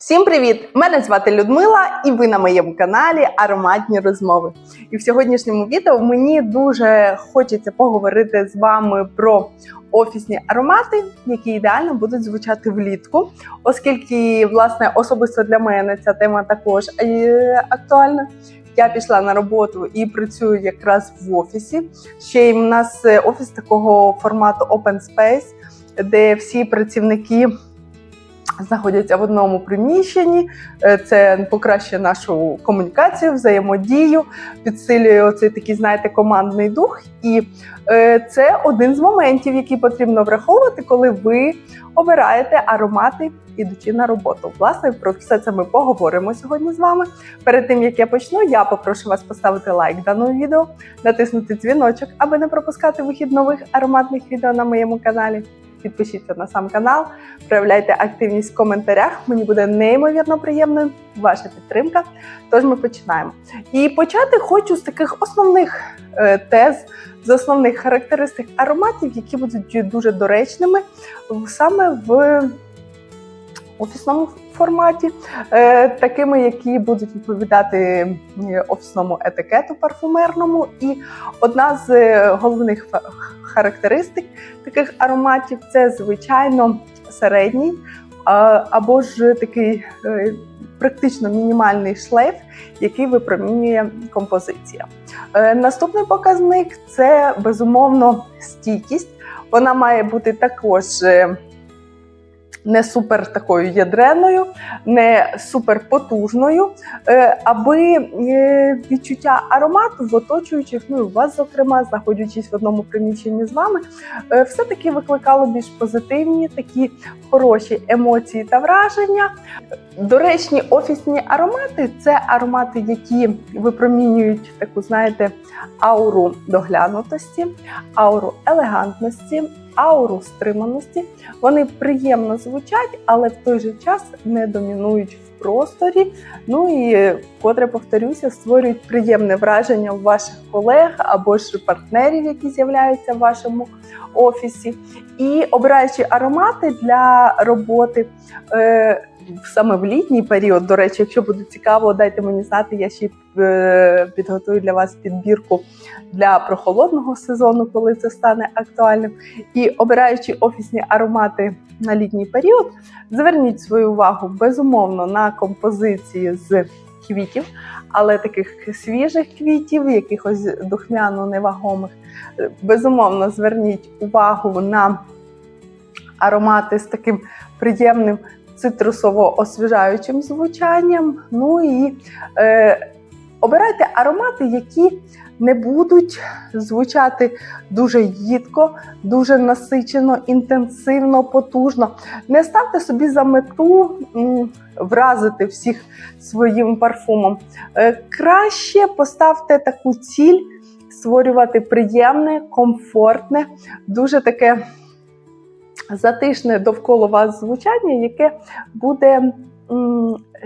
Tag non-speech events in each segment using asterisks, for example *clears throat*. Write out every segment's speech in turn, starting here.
Всім привіт! Мене звати Людмила, і ви на моєму каналі Ароматні розмови. І в сьогоднішньому відео мені дуже хочеться поговорити з вами про офісні аромати, які ідеально будуть звучати влітку, оскільки, власне, особисто для мене ця тема також е, актуальна. Я пішла на роботу і працюю якраз в офісі. Ще й в нас е, офіс такого формату Open Space, де всі працівники знаходяться в одному приміщенні. Е, Це покращує нашу комунікацію, взаємодію, підсилює оцей такий, знаєте, командний дух. І е, це один з моментів, який потрібно враховувати, коли ви обираєте аромати, ідучи на роботу. Власне, про все це ми поговоримо сьогодні з вами. Перед тим як я почну, я попрошу вас поставити лайк даному відео, натиснути дзвіночок, аби не пропускати вихід нових ароматних відео на моєму каналі. Підпишіться на сам канал, проявляйте активність в коментарях. Мені буде неймовірно приємно ваша підтримка. Тож ми починаємо. І почати хочу з таких основних е, тез, з основних характеристик ароматів, які будуть дуже доречними саме в офісному форматі, е, такими, які будуть відповідати офісному етикету парфумерному. І одна з е, головних характеристик таких ароматів це, звичайно, середній або ж такий е, практично мінімальний шлейф, який випромінює композиція. Наступний показник це безумовно стійкість. Вона має бути також. Не супер такою ядреною, не супер потужною, е, аби е, відчуття аромату в оточуючих, ну і у вас, зокрема, знаходячись в одному приміщенні з вами, е, все-таки викликало більш позитивні, такі хороші емоції та враження. Доречні офісні аромати це аромати, які випромінюють таку, знаєте, ауру доглянутості, ауру елегантності, ауру стриманості. Вони приємно звучать, але в той же час не домінують в просторі. Ну і котре повторюся, створюють приємне враження у ваших колег або ж партнерів, які з'являються в вашому офісі. І обираючи аромати для роботи. Е, Саме в літній період, до речі, якщо буде цікаво, дайте мені знати, я ще е, підготую для вас підбірку для прохолодного сезону, коли це стане актуальним. І обираючи офісні аромати на літній період, зверніть свою увагу безумовно на композиції з квітів, але таких свіжих квітів, якихось духмяно невагомих. Е, Безумовно, зверніть увагу на аромати з таким приємним цитрусово-освіжаючим звучанням. Ну і е, обирайте аромати, які не будуть звучати дуже їдко, дуже насичено, інтенсивно, потужно. Не ставте собі за мету вразити всіх своїм парфумом. Е, краще поставте таку ціль створювати приємне, комфортне, дуже таке затишне довкола вас звучання, яке буде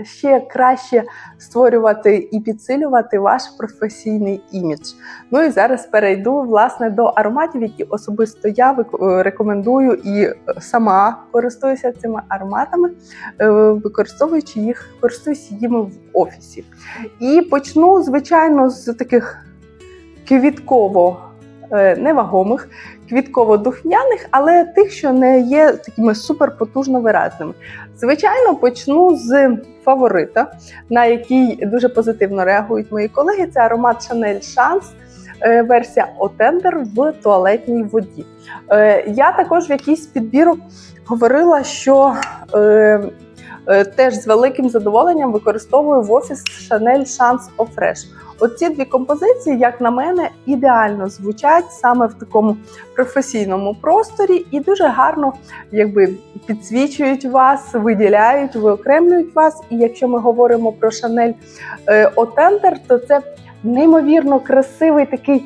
ще краще створювати і підсилювати ваш професійний імідж. Ну і зараз перейду власне до ароматів, які особисто я е, рекомендую і е, сама користуюся цими ароматами, е, використовуючи їх, користуюся їми в офісі. І почну, звичайно, з таких квітково невагомих, квітково-духмяних, але тих, що не є такими суперпотужно виразними. Звичайно, почну з фаворита, на який дуже позитивно реагують мої колеги. Це аромат Chance. е, Версія Отендер в туалетній воді. Е, Я також в якийсь підбірок говорила, що е, е, теж з великим задоволенням використовую в офіс Chance Eau Fresh. Оці дві композиції, як на мене, ідеально звучать саме в такому професійному просторі і дуже гарно якби підсвічують вас, виділяють, виокремлюють вас. І якщо ми говоримо про Шанель Отендер, то це неймовірно красивий такий.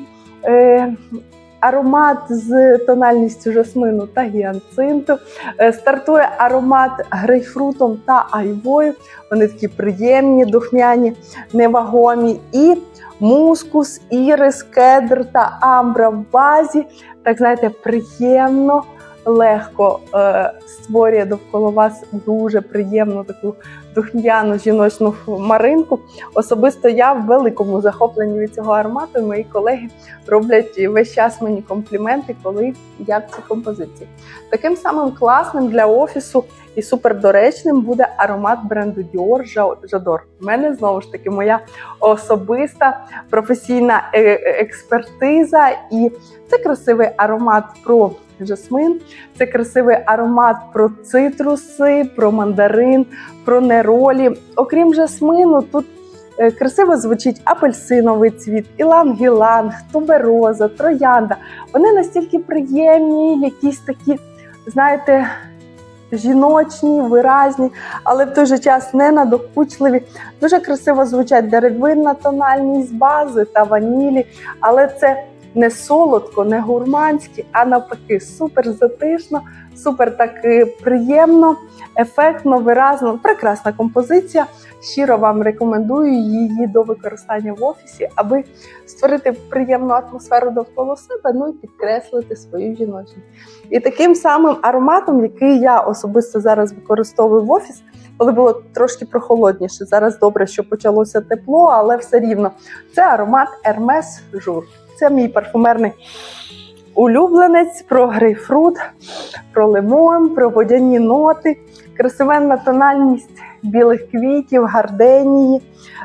Аромат з тональністю жасмину та гіанцинту. Е, Стартує аромат грейпфрутом та айвою. Вони такі приємні, духмяні, невагомі. І мускус, ірис, кедр та амбра в базі. Так знаєте, приємно, легко е, створює довкола вас дуже приємну таку духм'яну жіночну маринку. Особисто я в великому захопленні від цього аромату. Мої колеги роблять весь час мені компліменти, коли я в цій композиції. Таким самим класним для офісу і супердоречним буде аромат бренду Dior Жадор. У мене знову ж таки моя особиста професійна е- е- експертиза, і це красивий аромат про жасмин, це красивий аромат про цитруси, про мандарин, про неролі. Окрім жасмину, тут е, красиво звучить апельсиновий цвіт, іланг-іланг, тубероза, троянда. Вони настільки приємні, якісь такі, знаєте, жіночні, виразні, але в той же час не надокучливі. Дуже красиво звучать деревинна тональність бази та ванілі, але це не солодко, не гурманське, а навпаки, супер затишно, супер так е, приємно, ефектно, виразно. Прекрасна композиція. Щиро вам рекомендую її до використання в офісі, аби створити приємну атмосферу довкола себе, ну і підкреслити свою жіночність. І таким самим ароматом, який я особисто зараз використовую в офіс, коли було трошки прохолодніше. Зараз добре, що почалося тепло, але все рівно це аромат Hermes Jour. Це мій парфумерний улюбленець про грейпфрут, про лимон, про водяні ноти, красивенна тональність білих квітів, гарденії,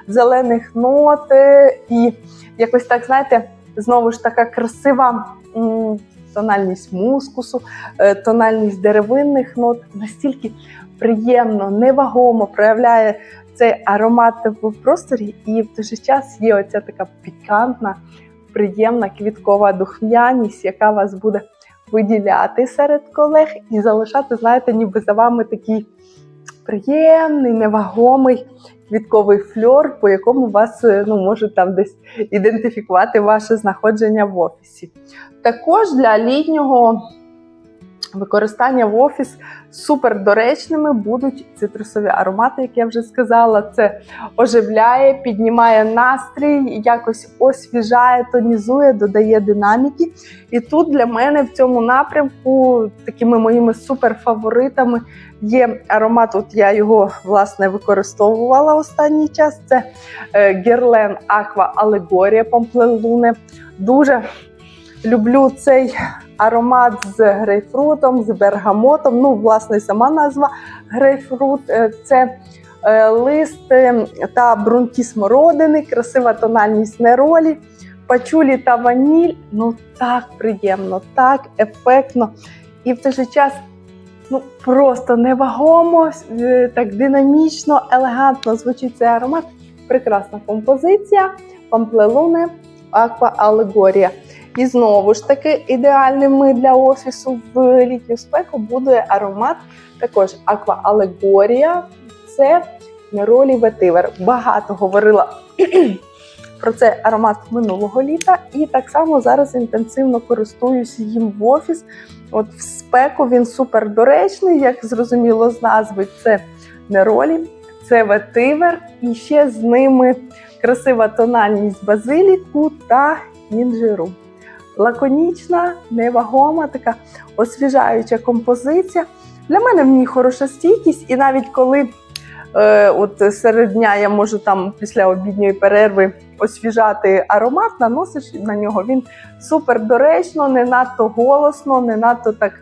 зелених нот е, і якось так, знаєте, знову ж така красива. Тональність мускусу, е, тональність деревинних нот настільки приємно, невагомо проявляє цей аромат в просторі, і в той же час є оця така пікантна, приємна квіткова духмяність, яка вас буде виділяти серед колег і залишати, знаєте, ніби за вами такий приємний, невагомий квітковий фльор, по якому вас е, ну, можуть там десь ідентифікувати ваше знаходження в офісі. Також для літнього використання в офіс супер доречними будуть цитрусові аромати, як я вже сказала. Це оживляє, піднімає настрій, якось освіжає, тонізує, додає динаміки. І тут для мене в цьому напрямку такими моїми суперфаворитами є аромат. От я його власне використовувала останній час. Це Герлен Аква Алегорія Помплелуне. Дуже люблю цей аромат з грейпфрутом, з бергамотом. Ну, власне, сама назва грейпфрут. Е, Це е, лист та бруньки смородини, красива тональність неролі, пачулі та ваніль. Ну так приємно, так ефектно. І в той же час ну, просто невагомо, е, так динамічно, елегантно звучить цей аромат. Прекрасна композиція. Памплелуне Аква Алегорія. І знову ж таки, ідеальними для офісу в літню спеку буде аромат також Аква Алегорія. Це Неролі Ветивер. Багато говорила *clears throat* про цей аромат минулого літа, і так само зараз інтенсивно користуюся їм в офіс. От в спеку він супер доречний, як зрозуміло з назви, це Неролі, це ветивер, і ще з ними красива тональність базиліку та інжиру. Лаконічна, невагома, така освіжаюча композиція. Для мене в ній хороша стійкість, і навіть коли е, от серед дня я можу там після обідньої перерви освіжати аромат, наносиш на нього. Він супер доречно, не надто голосно, не надто так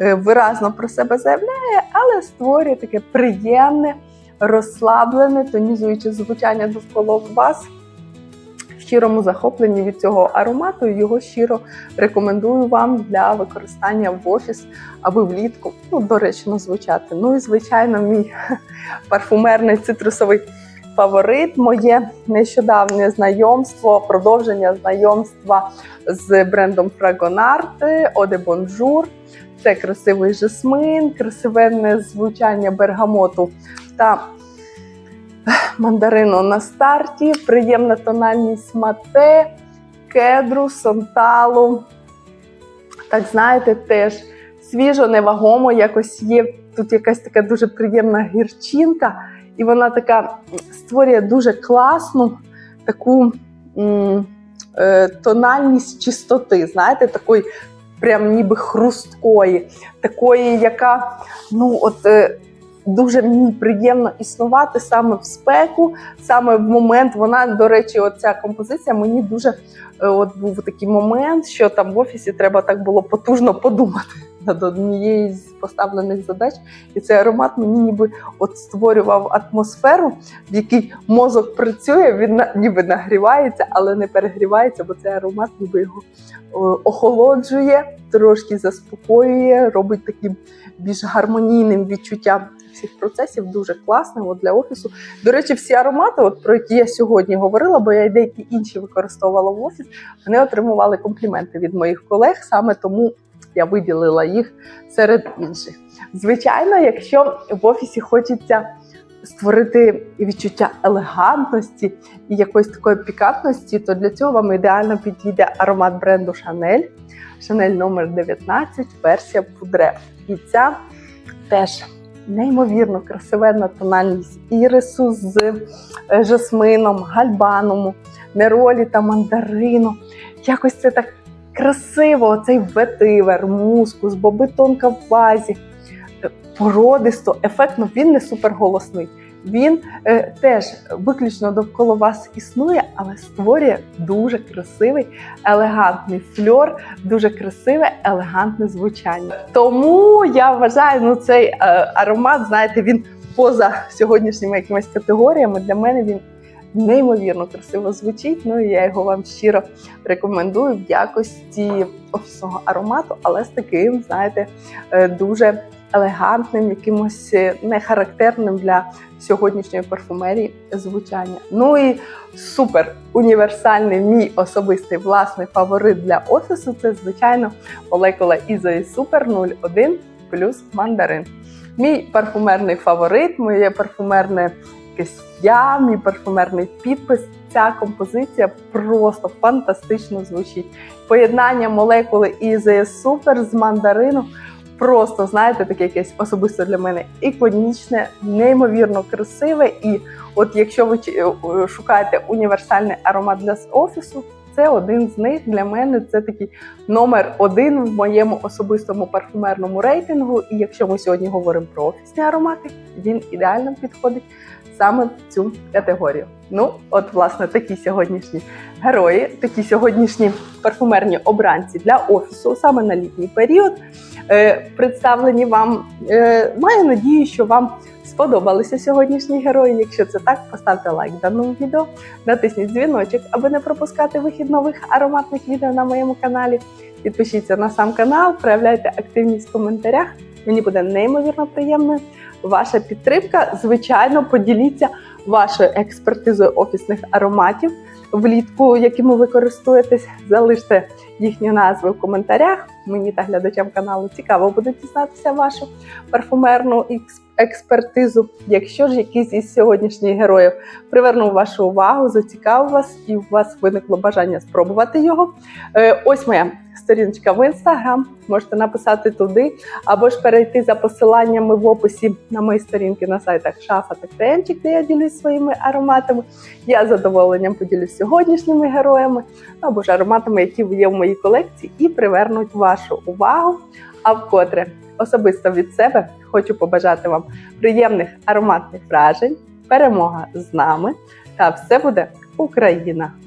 е, виразно про себе заявляє, але створює таке приємне, розслаблене, тонізуюче звучання довкола вас. Щирому захопленні від цього аромату і його щиро рекомендую вам для використання в офіс, аби влітку ну, доречно звучати. Ну і звичайно, мій *laughs* парфумерний цитрусовий фаворит, моє нещодавнє знайомство, продовження знайомства з брендом Fragonard Eau de. Це красивий жасмин, красивенне звучання бергамоту та мандарину на старті, приємна тональність мате, кедру, сонталу. Так, знаєте, теж свіжо, невагомо, якось є. Тут якась така дуже приємна гірчинка, і вона така створює дуже класну таку м, е, тональність чистоти. Знаєте, такої прям ніби хрусткої, такої, яка ну от. е, Дуже мені приємно існувати саме в спеку, саме в момент. Вона, до речі, оця композиція мені дуже е, от був такий момент, що там в офісі треба так було потужно подумати *laughs* над однією з поставлених задач. І цей аромат мені ніби от створював атмосферу, в якій мозок працює, він ніби нагрівається, але не перегрівається, бо цей аромат ніби його охолоджує, трошки заспокоює, робить таким більш гармонійним відчуттям всіх процесів. Дуже класно от для офісу. До речі, всі аромати, от про які я сьогодні говорила, бо я й деякі інші використовувала в офіс, вони отримували компліменти від моїх колег, саме тому я виділила їх серед інших. Звичайно, якщо в офісі хочеться створити відчуття елегантності і якоїсь такої пікантності, то для цього вам ідеально підійде аромат бренду Chanel. Chanel номер 19, версія Пудре. І ця теж неймовірно красивенна тональність ірису з е, жасмином, гальбаном, неролі та мандарином. Якось це так красиво, цей ветивер, мускус, боби тонка в вазі, е, породисто, ефектно, він не суперголосний. Він е, теж виключно довкола вас існує, але створює дуже красивий, елегантний фльор, дуже красиве, елегантне звучання. Тому я вважаю, ну цей е, аромат, знаєте, він поза сьогоднішніми якимись категоріями. Для мене він неймовірно красиво звучить. Ну і я його вам щиро рекомендую в якості офісного аромату, але з таким, знаєте, е, дуже елегантним, якимось е, не характерним для сьогоднішньої парфумерії звучання. Ну і супер універсальний мій особистий власний фаворит для офісу це, звичайно, молекула Ізої Супер 01 плюс мандарин. Мій парфумерний фаворит, моє парфумерне якесь я, мій парфумерний підпис. Ця композиція просто фантастично звучить. Поєднання молекули Ізої Супер з мандарину просто знаєте, таке якесь особисто для мене іконічне, неймовірно красиве. І от якщо ви е, шукаєте універсальний аромат для офісу, це один з них для мене. Це такий номер один в моєму особистому парфумерному рейтингу. І якщо ми сьогодні говоримо про офісні аромати, він ідеально підходить саме в цю категорію. Ну, от, власне, такі сьогоднішні герої, такі сьогоднішні парфумерні обранці для офісу, саме на літній період, е, представлені вам. Е, маю надію, що вам сподобалися сьогоднішні герої. Якщо це так, поставте лайк даному відео, натисніть дзвіночок, аби не пропускати вихід нових ароматних відео на моєму каналі. Підпишіться на сам канал, проявляйте активність в коментарях. Мені буде неймовірно приємною ваша підтримка. Звичайно, поділіться вашою експертизою офісних ароматів влітку, якими ви користуєтесь. Залиште їхні назви в коментарях. Мені та глядачам каналу цікаво буде дізнатися вашу парфумерну експертизу. Якщо ж якийсь із сьогоднішніх героїв привернув вашу увагу, зацікавив вас і у вас виникло бажання спробувати його. е, Ось моя сторіночка в інстаграм. Можете написати туди, або ж перейти за посиланнями в описі на мої сторінки на сайтах Шафа та Кремчик, де я ділюсь своїми ароматами. Я з задоволенням поділюсь сьогоднішніми героями, або ж ароматами, які є в моїй колекції, і привернуть вашу увагу. А вкотре особисто від себе хочу побажати вам приємних ароматних вражень, перемога з нами, та все буде Україна!